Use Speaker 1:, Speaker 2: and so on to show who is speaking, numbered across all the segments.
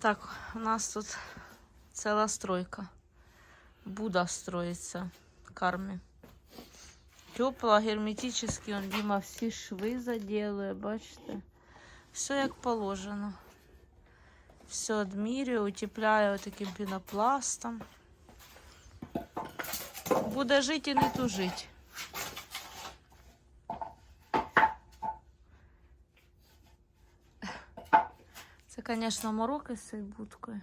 Speaker 1: Так, у нас тут ціла стройка. Буда строїться кармі. Тепло, герметичний, он Діма всі шви заділує, бачите? Все як положено. Все одмірює, утепляє таким пінопластом. Буде жити і не тужить. Звісно, мороки з цією будкою.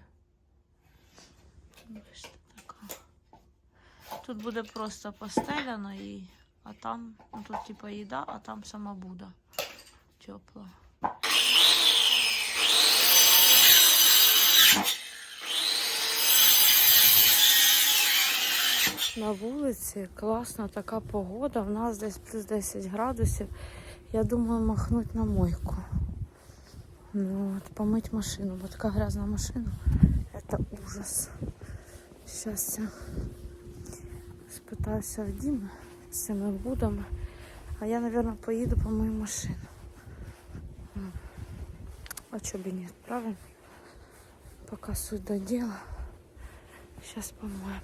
Speaker 1: Тут буде просто постеляно і, а там, ну тут типа їда, а там сама буда тепла. На вулиці класна така погода. У нас десь плюс 10 градусів. Я думаю, махнуть на мойку. Ну, от, помыть машину. Вот такая грязная машина. Это ужас. Сейчас я спитаюся в Діми з цими будами. А я, наверное, поїду помою машину. М. А чё бы нет, правильно? Пока суть до дела. Сейчас помоем.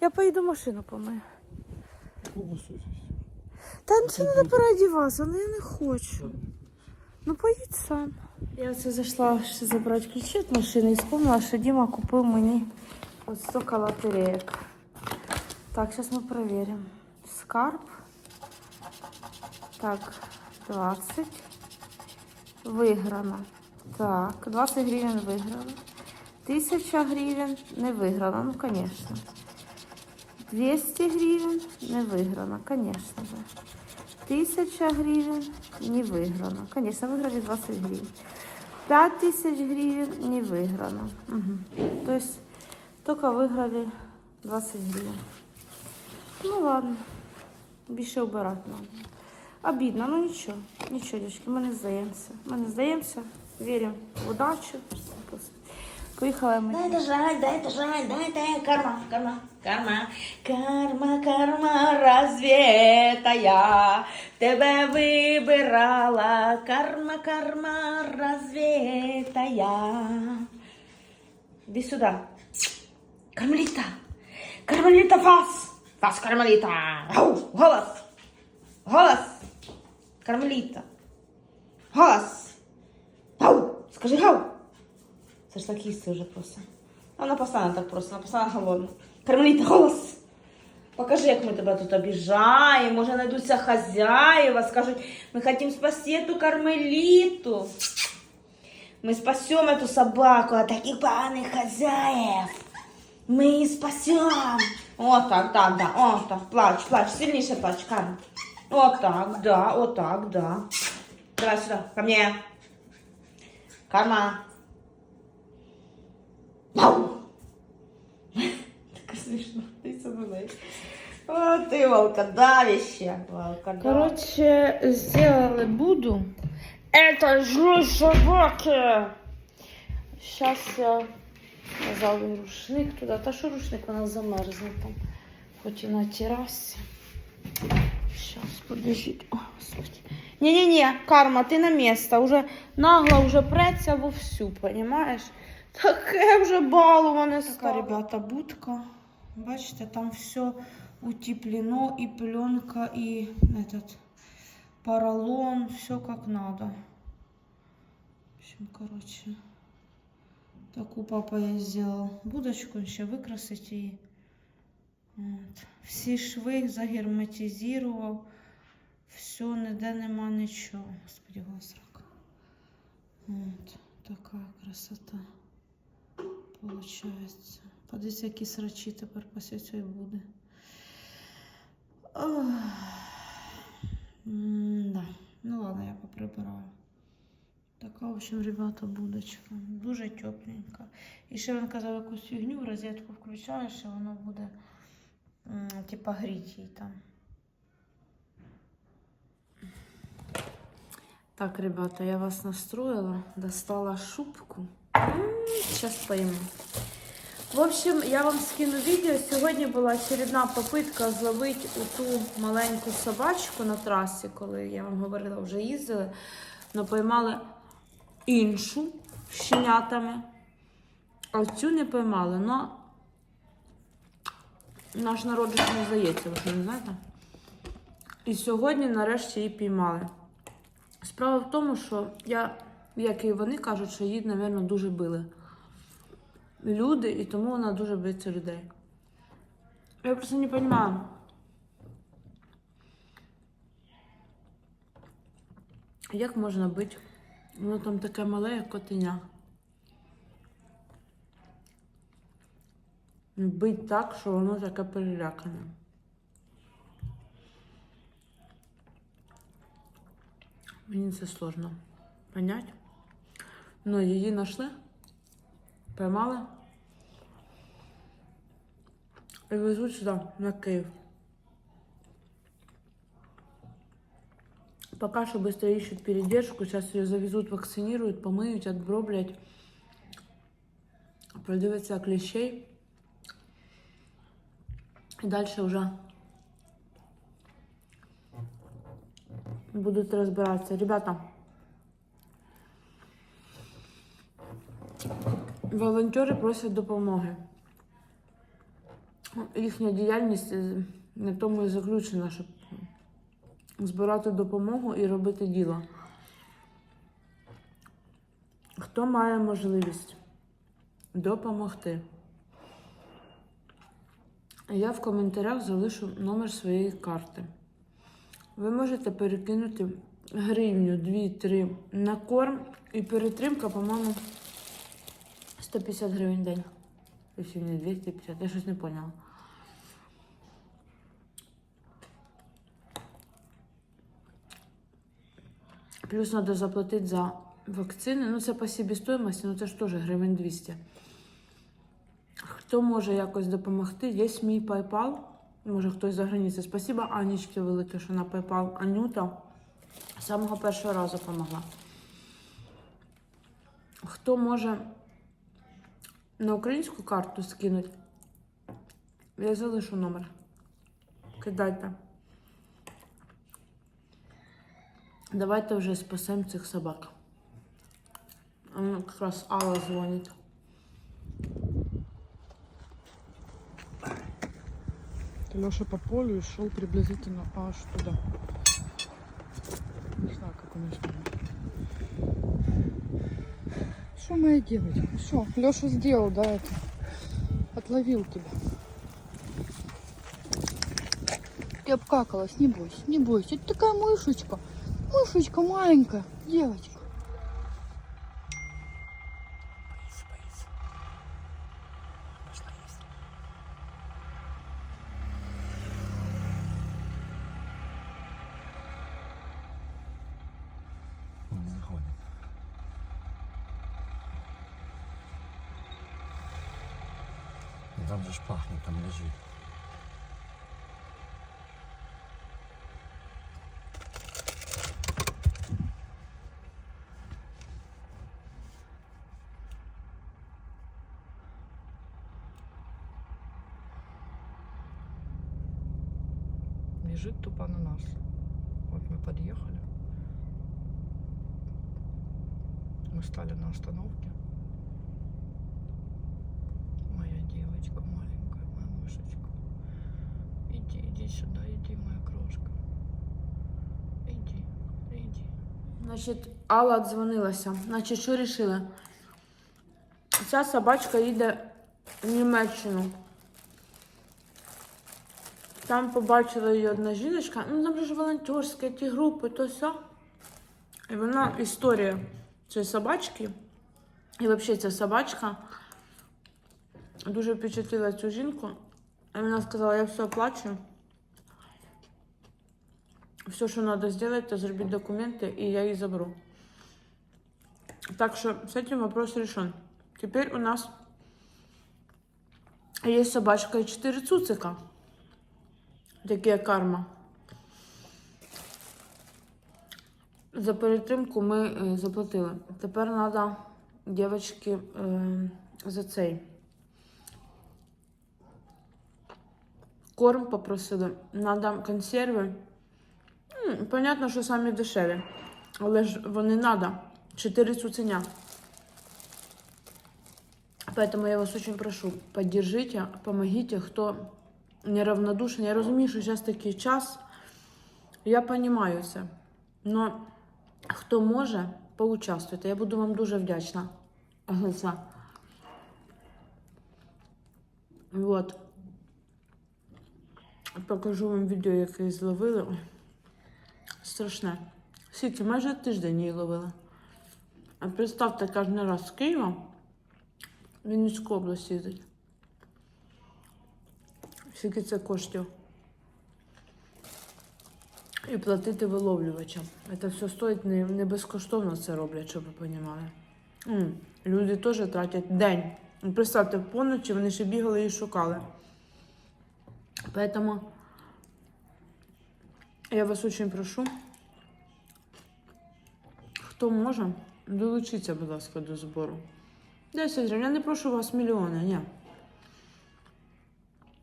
Speaker 1: Я поїду машину помию. Та ну це треба переодіватися, але я не хочу. Ну поїдь сам. Я оце зайшла ще забрати ключі від машини і вспомнила, що Діма купив мені от стільки лотереек. Так, зараз ми перевіримо. Скарб. Так, 20. Виграно. Так, 20 гривень виграно. 1000 гривень не виграно, ну, звісно. 200 гривень не виграно, звісно. Да. 1000 гривен не выиграно. Конечно, выиграли 20 гривен. 5000 гривен не выиграно. Угу. То есть только выиграли 20 гривен. Ну ладно. Більше обирати надо. Обідно, ну нічого. Нічого, дівчатки, ми не здаємося. Ми не здаємося. Віримо в удачу. Поїхали ми.
Speaker 2: Дай дожать, дай дожать, дай, дай, карма, карма, карма, карма, карма, разве я тебе вибирала? Карма, карма, разве это я? Иди сюда. Кармелита, Кармелита, фас, фас, Кармелита, Ау, голос, голос, Кармелита, голос, Ау, скажи гау. Це ж так їсти вже просто. А Вона постійно так просто, вона постійно голодна. Кармеліта, голос! Покажи, як ми тебе тут обіжаємо. Може, знайдуться хазяїва, скажуть, ми хочемо спасти ту кармеліту. Ми спасемо эту собаку от таких поганих хазяїв. Ми її спасемо. О, так, так, да. О, так, плач, плач, сильніше плач, Карм. О, так, да, о, так, да. Давай сюда, ко мне. Карма. Вау! Так смішно, ти це мене. О, ти волкодавище. Волкодавище.
Speaker 1: Короче, сделали буду. Это же собаки. Сейчас я взяла рушник туди. Та що рушник вона замерзне там. Хоч і на терасі. Сейчас, подождіть. О, Господи. Не-не-не, карма, ти на місце. Уже нагло уже преться вовсю, понимаешь? Таке вже баловане Така, ребята, будка. Бачите, там все утеплено, и пленка, и этот поролон, все как надо. В общем, короче, такую папа я сделал будочку, ще викрасить її. От. Всі шви загерметизував. Все, ніде нема нічого. Господи. От, така красота. Получається. Подивіться, які срачі тепер після цієї буде. Ох. М-да. Ну ладно, я поприбираю. Така, в общем, ребята, будочка. Дуже тепленька. І ще він казав якусь фігню, в розетку включаєш, і воно буде типа гріти її там. Так, ребята, я вас настроила, достала шубку. Сейчас пойму. В общем, я вам скину відео. Сьогодні була очередна попитка зловити ту маленьку собачку на трасі, коли я вам говорила, вже їздили. Но поймали іншу. щенятами. А цю не поймали, но наш народ не здається, ви не знаєте? І сьогодні нарешті її піймали. Справа в тому, що я, як і вони кажуть, що її, мабуть, дуже били. Люди, і тому вона дуже боїться людей. Я просто не розумію. Як можна бити? Воно там таке мале, як котеня. Бить так, що воно таке перелякане. Мені це сложно понять. Ну, її знайшли, поймали і везуть сюди, на Київ. Пока что быстро ищут передержку. Сейчас ее завезут, вакцинируют, помыют, отброблять. Продивиться клещей. И дальше уже будут разбираться. Ребята, волонтери просять допомоги. Їхня діяльність е, на тому і заключена, щоб збирати допомогу і робити діло. Хто має можливість допомогти? Я в коментарях залишу номер своєї карти. Ви можете перекинути гривню, 2-3 на корм і перетримка, по-моєму, 150 гривень в день. Якщо не 250, я щось не поняла. Плюс треба заплатити за вакцини. Ну, це по себестоїмості, ну це ж теж гривень 200. Хто може якось допомогти? Є мій PayPal. Може хтось за границею. Спасибо Анічці велике, що на PayPal. Анюта з самого першого разу допомогла. Хто може на українську карту скинути? Я залишу номер. Кидайте. Давайте вже спасемо цих собак. А ну, якраз Алла дзвонить.
Speaker 3: Леша по полю и шел приблизительно аж туда. Не знаю, как он успел. Что моя девочка? Все, Леша сделал, да, это. Отловил тебя. Ты обкакалась, не бойся, не бойся. Это такая мышечка. Мышечка маленькая, девочка.
Speaker 4: Лежит
Speaker 3: тупо на нас. Вот мы подъехали. Мы стали на остановке. Моя девочка маленькая, моя мышечка. Иди, иди сюда, иди, моя крошка. Иди, иди.
Speaker 1: Значить, Алла дзвонилася. Значить, що рішили? Ця собачка їде в Німеччину. Там побачила її одна жіночка, ну там же ж волонтерські ті групи, то все. І вона історія цієї собачки. І взагалі ця собачка дуже впечатлила цю жінку. І вона сказала, я все оплачу. Все, что надо сделать, это зробить документы, и я их заберу. Так что с этим вопрос решен. Теперь у нас есть собачка и 4 цуцика. Такие карма. За перетримку ми е, заплатили. Тепер треба, дівчатки, е, за цей. Корм попросили. Надо консерви. Понятно, що самі дешеві. Але ж вони треба. Чотири цуценя.
Speaker 5: Поэтому я вас очень прошу, поддержите, помогите, кто неравнодушен. Я розумію, що зараз такий час. Я розумію це. Но хто може, поучаствуйте. Я буду вам дуже вдячна за. Вот. Покажу вам відео, яке зловили. Страшне. Скільки майже тиждень її ловили. А представте, кожен раз з Києва в Вінницьку область їздить. Скільки це коштів. І платити виловлювачам. Це все стоїть не, не безкоштовно це роблять, щоб ви розуміли. М, Люди теж тратять день. Ну, Представте, поночі вони ще бігали і шукали. Поэтому я вас очень прошу, хто може, долучіться, будь ласка, до збору. 10 гривень. Я не прошу вас мільйони, ні.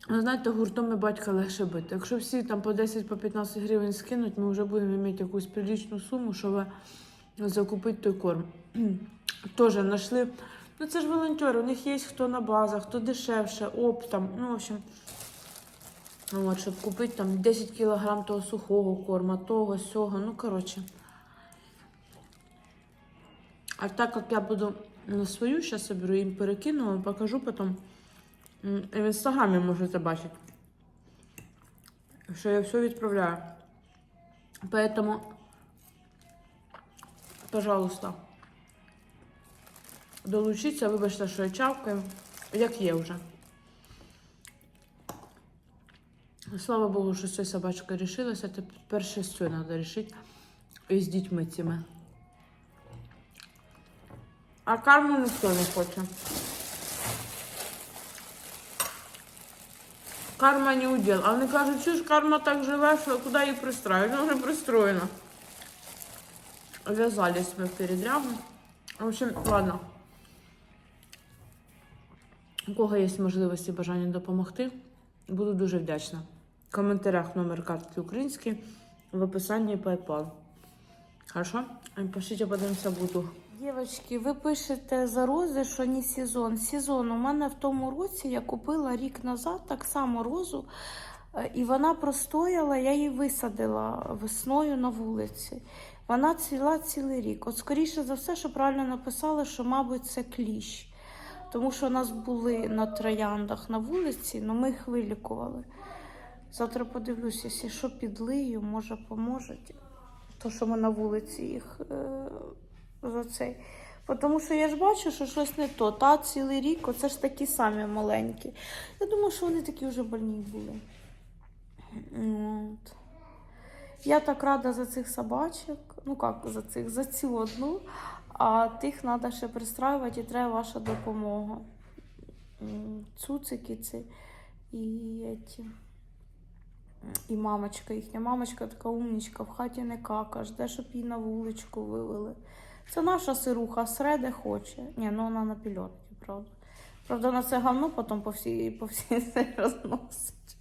Speaker 5: Ви знаєте, гуртом і батька легше бити. Якщо всі там по 10 по 15 гривень скинуть, ми вже будемо мати якусь приличну суму, щоб закупити той корм. Теж знайшли. Ну це ж волонтери, у них є хто на базах, хто дешевше, оптом. Ну, в общем, ну, от, щоб купити там 10 кілограм того сухого корма, того, сього. Ну, коротше. А так як я буду на свою, зараз соберу їм перекину, вам покажу потім. І в інстаграмі можете бачити, що я все відправляю. Поэтому, пожалуйста, долучіться, вибачте, що я чавкаю, як є вже. Слава Богу, що ця собачка рішилася, тепер ще цю треба рішити. І з дітьми цими. А карму ніхто не хоче. Карма не уділ. А вони кажуть, що ж карма так живе, що куди її пристрають? Вона вже пристроєна. В'язались ми в передрягу. В общем, ладно. У кого є можливості бажання допомогти, буду дуже вдячна. В коментарях номер картки український, в описанні PayPal. Хорошо? Пишіть, подивимося, буду.
Speaker 1: Дівчатки, ви пишете за рози, що не сезон. Сезон. У мене в тому році я купила рік назад так само розу, е, і вона простояла, я її висадила весною на вулиці. Вона цвіла цілий рік. От скоріше за все, що правильно написали, що, мабуть, це кліщ. Тому що у нас були на трояндах на вулиці, але ми їх вилікували. Завтра подивлюся, якщо що підлию, може поможуть. То, що ми на вулиці їх е, за цей. Тому що я ж бачу, що щось не то. Та цілий рік, оце ж такі самі маленькі. Я думаю, що вони такі вже больні були. От. Я так рада за цих собачок. Ну як за цих, за цю одну. А тих треба ще пристраювати і треба ваша допомога. Цуцики ці і ці. І мамочка їхня. Мамочка така умнічка, в хаті не кака, жде, щоб її на вуличку вивели. Це наша сируха, среде хоче. Ні, ну вона на пільотці, правда. Правда, на це говно потім по всій, по всій це розносить.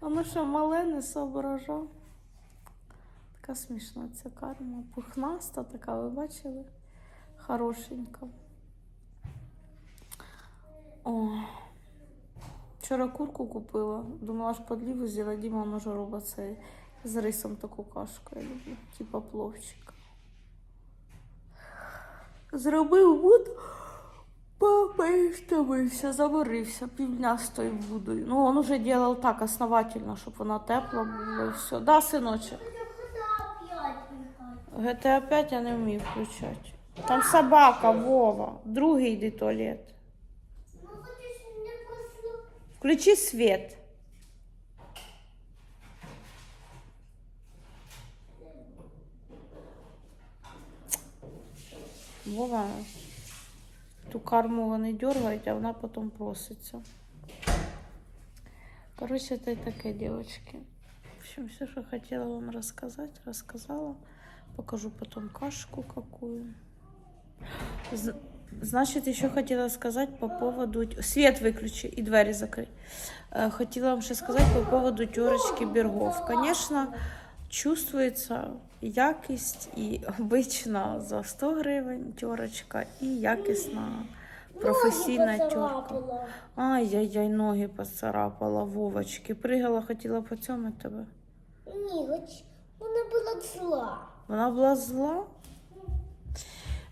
Speaker 1: А ну що, мале не соображав. Така смішна ця карма. Пухнаста така, ви бачили? Хорошенька. О. Вчора курку купила. Думала, аж подліву з'їла. Діма може робить з рисом таку кашку. Я люблю. Типа пловчик. Зробив буд, попиштовився, заварився, півдня стою будою. Ну, он уже делал так основательно, щоб вона тепла була і все. Да, синочок? GTA 5 я не вмію включати. Там собака, Вова. Другий йди туалет. Включи свет. Вова, ту карму вони дергають, а вона потім проситься. Короче, это и таке, девочки. В общем, все, что хотела вам рассказать, рассказала. Покажу потом кашку какую. З- Значит, еще хотела сказать по поводу... Свет выключи и двери закрой. Э, Хотела вам еще сказать по поводу терочки Бергов. Конечно, чувствуется якість і обична за 100 гривень терочка, і якісна Професійна тьотка. Ай-яй-яй, ноги поцарапала, Вовочки. Пригала, хотіла поцьомити тебе.
Speaker 6: Ні, хоч вона була зла.
Speaker 1: Вона була зла.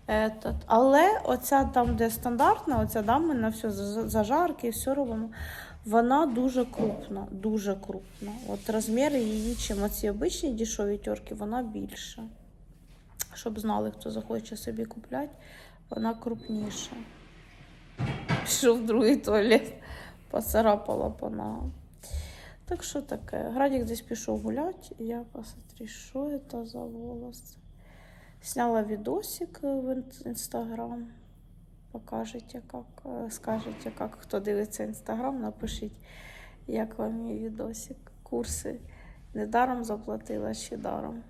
Speaker 1: Етот. Але оця там, де стандартна, оця да, ми на все за- зажарки, все робимо. Вона дуже крупна, дуже крупна. От розміри її, чим оці обичні дешеві тьорки, вона більша. Щоб знали, хто захоче собі купляти, вона крупніша. Пішов в другий туалет, поцарапала по ногам. Так що таке? Градик десь пішов гуляти, я посмотри, що це за волосы. Сняла видосик в інстаграм. Покажете, как, е, скажете, как хто дивиться інстаграм, напишіть, як вам мій відосик. Курси недаром заплатила чи даром.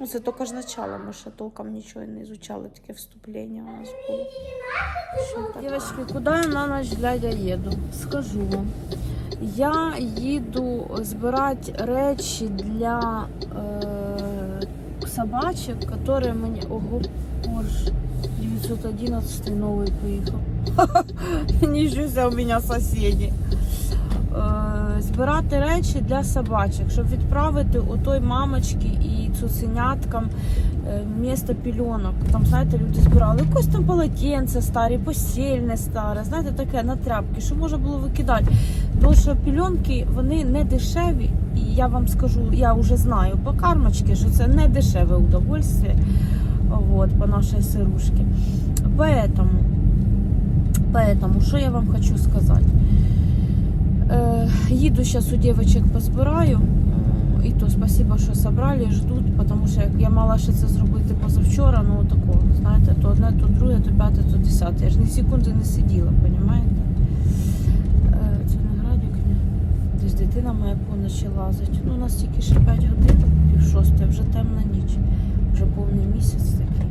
Speaker 1: Ну, це тільки ж начало, ми ще толком нічого не изучали, таке вступлення у нас було. Девочки, куди я на ночь глядя їду? Скажу вам. Я їду збирати речі для е, собачок, які мені. Ого, Порш 911 новий поїхав. Нічуся у мене сусіди. Е, збирати речі для собачок, щоб відправити у той мамочки і цуценяткам е, місто пільонок. Там, знаєте, люди збирали якось там полотенце старі, постільне старе, знаєте, таке на тряпки, що можна було викидати. Тому що пільонки вони не дешеві, і я вам скажу, я вже знаю по кармочки, що це не дешеве удовольствие вот, по нашій сирушці. Поэтому, поэтому, що я вам хочу сказати? Е, їду зараз у дівчаток позбираю. Е, І то спасибо, що собрали, ждуть, тому що як я мала ще це зробити позавчора, ну тако, знаєте, то одне, то друге, то п'яте, то десяте. Я ж ні секунди не сиділа, розумієте? Е, Це не градик. Десь дитина моя поночі лазить. Ну, у нас тільки ще 5 годин, пів шостої, вже темна ніч, вже повний місяць такий.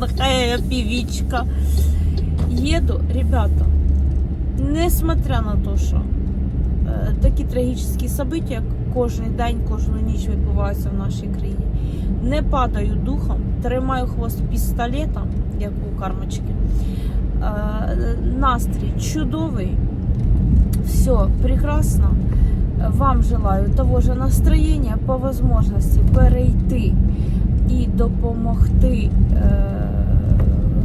Speaker 1: Такая певичка. Еду, ребята, несмотря на те, що е, такі трагічні события кожен день, кожну ніч відбуваються в нашій країні, не падаю духом, тримаю хвост пістолета, як у кармочки. Е, настрій чудовий, все прекрасно. Вам желаю того же настроєння, по возможності перейти і допомогти е,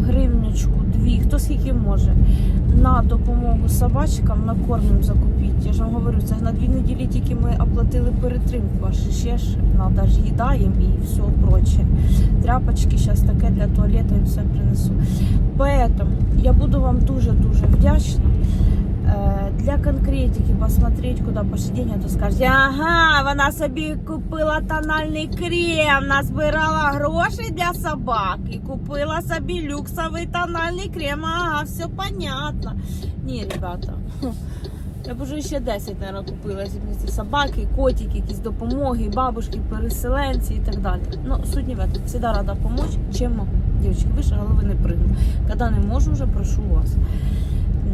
Speaker 1: гривнячку, дві, хто скільки може, на допомогу собачкам, на корм закупіть. Я ж вам говорю, це на дві неділі тільки ми оплатили перетримку, а ще ж треба ж їда і все проче. Тряпочки зараз таке для туалету їм все принесу. Поэтому я буду вам дуже-дуже вдячна. Е, Для конкретики посмотреть, куди пошли деньги, то скажуть, ага, вона собі купила тональний крем, назбирала грошей для собак і купила собі люксовий тональний крем. Ага, все понятно. Ні, ребята, я б уже ще 10, наверное, купила якщо б не ці собаки, котики, якісь допомоги, бабушки, переселенці і так далі. Ну, суть не в этом. Всегда рада помочь, чем могу. Девочки, выше головы не прыгну. Когда не можу, уже прошу вас.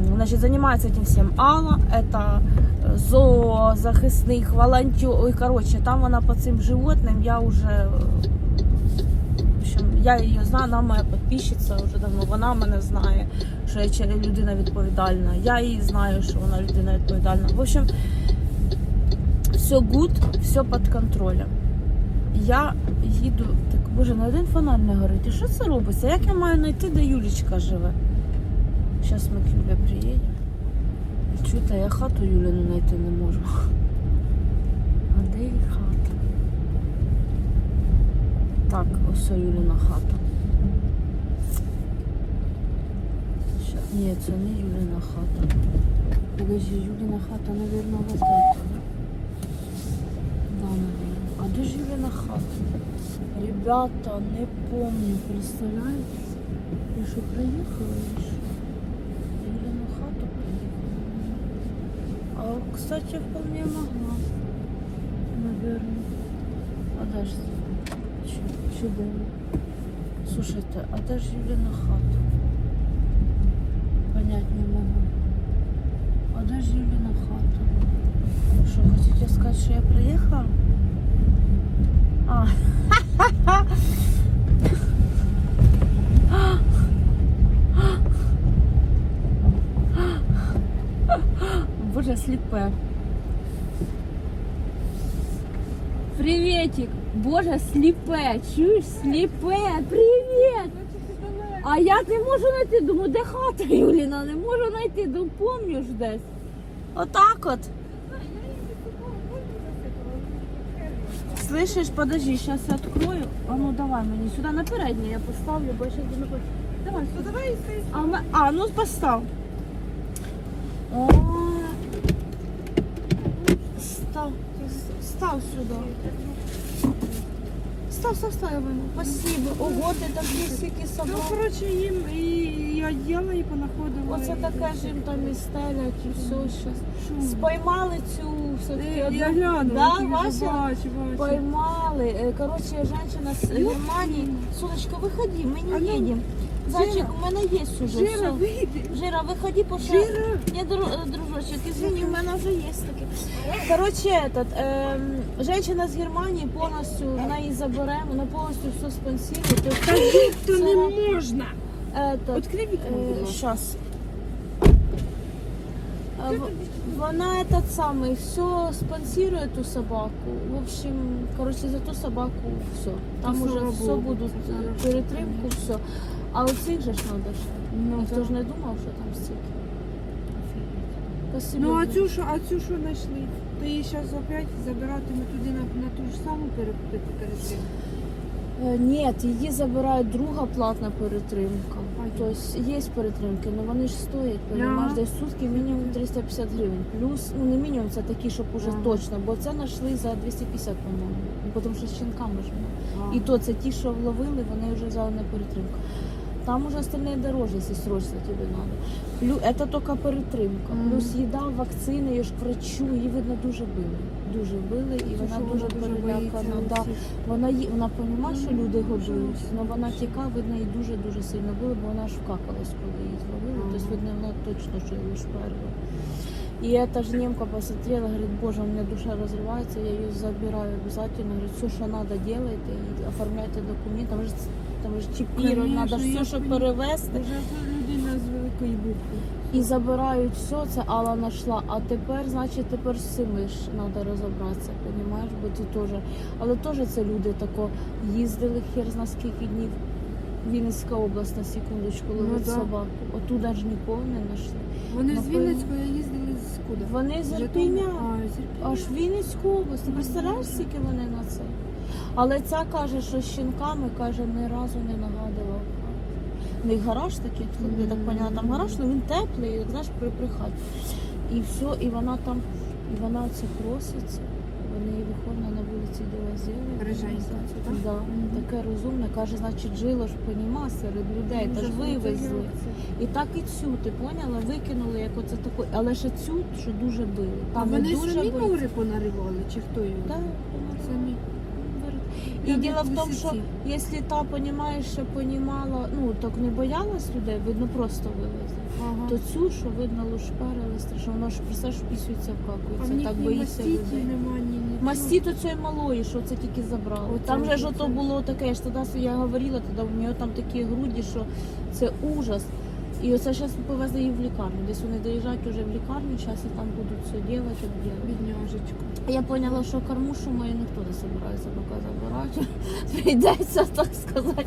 Speaker 1: М, Значит, занимается этим всем Алла. Это э, зоозахисник, волонтер. Ой, короче, там вона по цим животним. Я уже е, в общем, я її знаю, вона моя підписчиця вже давно. Вона мене знає, що я чи- людина відповідальна. Я її знаю, що вона людина відповідальна. В общем, все good, все під контролем. Я їду. Так, боже, на один фонарь не горить. І що це робиться? Як я маю знайти, де Юлічка живе? Зараз ми к Юлі приїдемо. Чуєте, я хату Юліну знайти не можу. А де її хата? Так, ось Юліна хата. Ща- Ні, це не Юліна хата. Подожди, Юліна хата, навірно, вот это. Да, наверное. А де ж Юліна хата? Ребята, не помню, представляєте? І що приїхала і що? Юля на хату приїхала. А, кстати, вполне могла. Наверное. Подожди. Чу- Чудово. Слушайте, а де ж Юля на хату? Понять не могу. А де ж Юля на хату? Що, хотите сказати, що я приїхала? А. Боже, сліпе. Приветик. Боже, сліпе. Чуєш, сліпе. Привіт. А я не можу знайти, думаю, де хата Юліна, не можу знайти, думаю, помню ж десь. Отак от. Слышишь, подожди, сейчас я открою. А ну давай мені сюди на переднє я поставлю, бо я сейчас думаю, давай, сюди. давай, а, ме- а, ну постав. О, став, став сюди. Став, став, став, вийму. Спасибо. Ого, ти там скільки собак.
Speaker 7: Ну, коротше, їм і, я їла і понаходила.
Speaker 1: Оце таке ж їм там і стелять, і все щас. Споймали цю все-таки.
Speaker 7: Е,
Speaker 1: одну-
Speaker 7: Я гляну,
Speaker 1: Да,
Speaker 7: я
Speaker 1: Вася?
Speaker 7: бачу, бачу.
Speaker 1: Поймали. Э, Короче, женщина с Германии. Сонечка, выходи, мы не
Speaker 7: А ну,
Speaker 1: едем. Зайчик,
Speaker 7: Жира.
Speaker 1: у мене є уже.
Speaker 7: Жира,
Speaker 1: всё.
Speaker 7: вийди.
Speaker 1: Жира, виходи, пошла.
Speaker 7: Жира.
Speaker 1: Ні, дру- э, дружочек, извини, у мене вже є таке. Короче, этот, ем, женщина з Германії повністю, вона її забере, вона повністю все спонсирує. Тобто,
Speaker 7: Та то
Speaker 1: це-
Speaker 7: не можна.
Speaker 1: этот,
Speaker 7: Відкрий вікно, будь
Speaker 1: Э,
Speaker 7: ласка.
Speaker 1: Сейчас. Вона этот самый все спонсирует ту собаку. В общем, короче, за ту собаку все. Там
Speaker 7: Ну,
Speaker 1: уже все
Speaker 7: Богу,
Speaker 1: будуть е, перетримку, все. А оцих же ж надо ж.
Speaker 7: Ну,
Speaker 1: Ніхто
Speaker 7: да.
Speaker 1: ж не думав, що там стільки. Спасибо.
Speaker 7: Ну, а цю що, а цю що знайшли? То її зараз опять забиратимуть туди на, на ту ж саму цим.
Speaker 1: Е, Ні, її забирає друга платна перетримка. Тобто є перетримки, але вони ж стоять,
Speaker 7: Ага.
Speaker 1: десь сутки мінімум 350 гривень. Плюс, ну не мінімум, це такі, щоб уже точно, бо це знайшли за 250, по-моєму. Тому що з щенками ж. було. І то це ті, що вловили, вони вже взяли на перетримку. Там уже остальные дороже, если срочно тебе надо. Плюс, это только перетримка. Плюс їда, вакцини, її ж к врачу, її видно дуже били Дуже били, і вона
Speaker 7: Що
Speaker 1: дуже перелякана.
Speaker 7: боїться
Speaker 1: Да.
Speaker 7: усіх.
Speaker 1: Вона ї- вона розуміє, що люди
Speaker 7: Ну,
Speaker 1: годують,
Speaker 7: ужас.
Speaker 1: але вона тіка, видно, їй дуже дуже сильно було, бо вона ж вкакалась, коли її зловили.
Speaker 7: Ага.
Speaker 1: Тобто, видно, вона точно що її шперла. И эта же немка посмотрела, говорит, боже, у меня душа разрывается, я ее забираю обязательно. Говорит, все, что надо, делайте, и оформляйте документы. Там же, там же чипировать,
Speaker 7: Конечно,
Speaker 1: надо ж
Speaker 7: я
Speaker 1: все, щоб
Speaker 7: понимаю.
Speaker 1: перевезти.
Speaker 7: Вже людина з великої букви.
Speaker 1: І забирають все, це Алла знайшла. А тепер, значить, тепер з цими ж треба розібратися, розумієш? Бо ти теж. Але теж це люди тако їздили хер зна скільки днів. Вінницька область на секундочку ловить
Speaker 7: Ну да.
Speaker 1: собаку. Отуда ж нікого не знайшли.
Speaker 7: Вони з Вінницької їздили з куди?
Speaker 1: Вони з Ірпеня. Аж в Вінницьку область. Ти представляєш, скільки вони на це? Але ця каже, що з щенками каже, ні разу не нагадував. Ну і гараж такий, я так поняла, там гараж, ну він теплий, як знаєш, при, при хаті. І все, і вона там, і вона це проситься. Вони її виходить на вулиці зробили.
Speaker 7: Так?
Speaker 1: Да, таке розумне. Каже, значить, жило ж поніма серед людей, та ж вивезли. І так і цю, ти поняла, викинули як оце таку, але ще цю, що дуже били.
Speaker 7: А вони
Speaker 1: дуже
Speaker 7: самі коври понаривали, чи хто його?
Speaker 1: Да,
Speaker 7: Самі.
Speaker 1: І діло в
Speaker 7: в
Speaker 1: тому, що якщо та понімаєш, що понімала, ну так не боялась людей, видно, просто вивезли.
Speaker 7: Ага.
Speaker 1: То цю, що видно, лушперили страшно, воно ж все ж
Speaker 7: в
Speaker 1: вкакується, так боїться людей. Масті то цієї малої, що це тільки забрали.
Speaker 7: Оце
Speaker 1: там же ж ото було таке, я ж тоді я говорила, тоді у нього там такі груді, що це ужас. І оце зараз повезли її в лікарню. Десь вони доїжджають вже в лікарню, зараз і там будуть все робити, обділати.
Speaker 7: Бідняжечку.
Speaker 1: Я поняла, що кормушу мою ніхто не збирається поки забирати. Прийдеться, так сказати.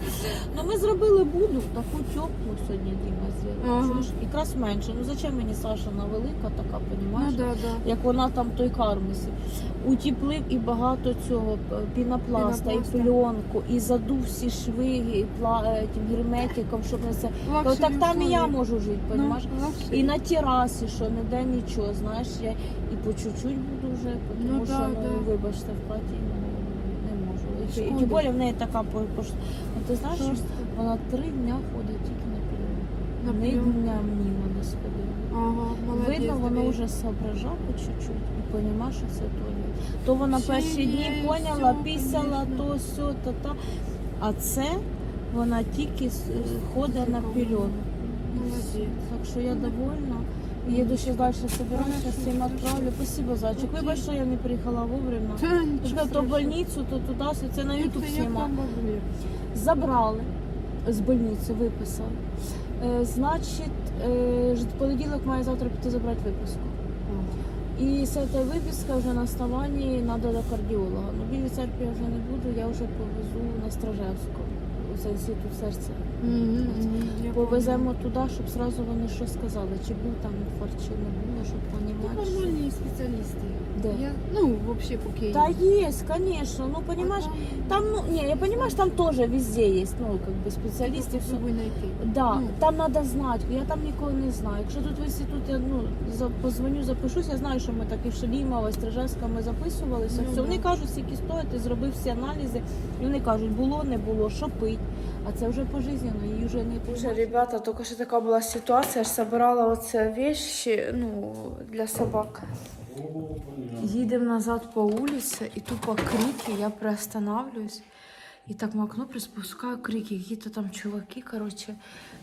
Speaker 1: Ну ми зробили буду, таку теплу сьогодні Діма.
Speaker 7: Ага.
Speaker 1: Чуєш? Якраз менше. Ну зачем мені Сашина велика така,
Speaker 7: Ну
Speaker 1: понімаєш?
Speaker 7: да, да.
Speaker 1: Як вона там той кармісі. Утіплив і багато цього пінопласта,
Speaker 7: Пінопласта.
Speaker 1: і пленку, і задув всі шви і пла... е, тим герметиком, щоб не це.
Speaker 7: Лакшері
Speaker 1: Ну, так там і я можу жити,
Speaker 7: Ну,
Speaker 1: понімаєш?
Speaker 7: лакшері.
Speaker 1: І на терасі, що ніде нічого, знаєш, я і по чуть-чуть буду вже, тому
Speaker 7: Ну,
Speaker 1: що,
Speaker 7: да,
Speaker 1: ну,
Speaker 7: да.
Speaker 1: вибачте, в хаті ну, не можу. І,
Speaker 7: Шкода.
Speaker 1: тим більше в неї така по, по, ну, ти знаєш, що
Speaker 7: Жорстко.
Speaker 1: вона три дня ходить тільки на
Speaker 7: прийом.
Speaker 1: дням ні.
Speaker 7: Ага, молодець.
Speaker 1: Видно, воно
Speaker 7: диви.
Speaker 1: вже соображало чуть-чуть і понімає, що це туалет. То вона
Speaker 7: Ще
Speaker 1: перші дні поняла,
Speaker 7: всьо,
Speaker 1: пісяла, то сьо, то та. А це вона тільки с- ходить на пільон.
Speaker 7: Молодець.
Speaker 1: Так що я довольна. Еду ще далі собираюся, всім відправлю. Спасибо, зайчик. Вибач, що я не приїхала вовремя.
Speaker 7: Та нічого
Speaker 1: то в
Speaker 7: страшного.
Speaker 1: больницю, то туди, це на ютуб
Speaker 7: як.
Speaker 1: Забрали з больниці, виписали. Е, значить, е, в понеділок має завтра піти забрати виписку. І з цієї виписки вже на основанні треба до кардіолога. Ну, білі церкви я вже не буду, я вже повезу на Стражевську, у інститут серця.
Speaker 7: Мгм, мгм,
Speaker 1: Повеземо туди, щоб зразу вони що сказали, чи був там інфаркт, чи не було, щоб
Speaker 7: поняла. Тут нормальні спеціалісти.
Speaker 1: Де?
Speaker 7: Я, ну, взагалі по Києву.
Speaker 1: Та є, звісно. Ну,
Speaker 7: А
Speaker 1: понимаешь,
Speaker 7: там
Speaker 1: ну, не, я понимаю, что там тоже везде есть, ну, как бы специалисты, все.
Speaker 7: Попробуй знайти.
Speaker 1: Да,
Speaker 7: Ну.
Speaker 1: там надо знать, я там нікого не знаю. Якщо тут в інституті, ну, за, позвоню, запишусь, я знаю, що ми так і в Шалімова, і Стражевська ми записувалися.
Speaker 7: Ну,
Speaker 1: все,
Speaker 7: да.
Speaker 1: вони кажуть, скільки стоїть, ти зробив всі аналізи, і вони кажуть, було, не було, що пить. А це вже пожизненно, її вже не
Speaker 8: Уже, ребята, только что такая была ситуация, я ж собирала оце вещи, ну, для собак. Їдемо назад по вулиці, і тупо крики, я приостанавливаюсь. І так в окно приспускаю крики, які-то там чуваки, короче,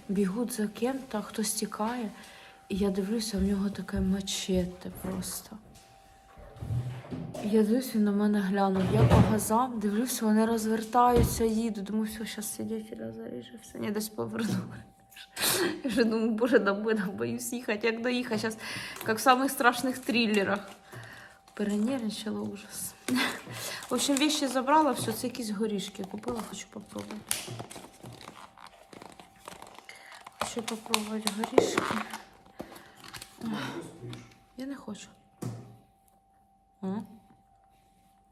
Speaker 8: бігуть за кем-то, хтось тікає. І я дивлюся, в нього таке мачете просто. Я дивлюсь, він на мене глянув. Я по газам дивлюся, вони розвертаються, їдуть. Думаю, все, зараз свидетеля заріже, все, не десь повернули. Я вже думаю, боже, домой, боюсь їхати, як доїхати. Зараз, як в самих страшних триллерах. Перенервничала ужас. В общем, вещи забрала, все, це якісь горішки купила, хочу попробувати. Хочу попробувати горішки. Я не хочу.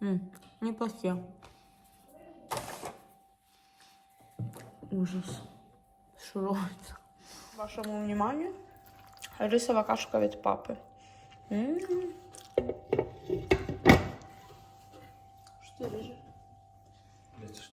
Speaker 8: М? М, Неплохие. Ужас. Що робиться? Вашому вниманию рисова кашка від папи. М. Що ти ріжеш?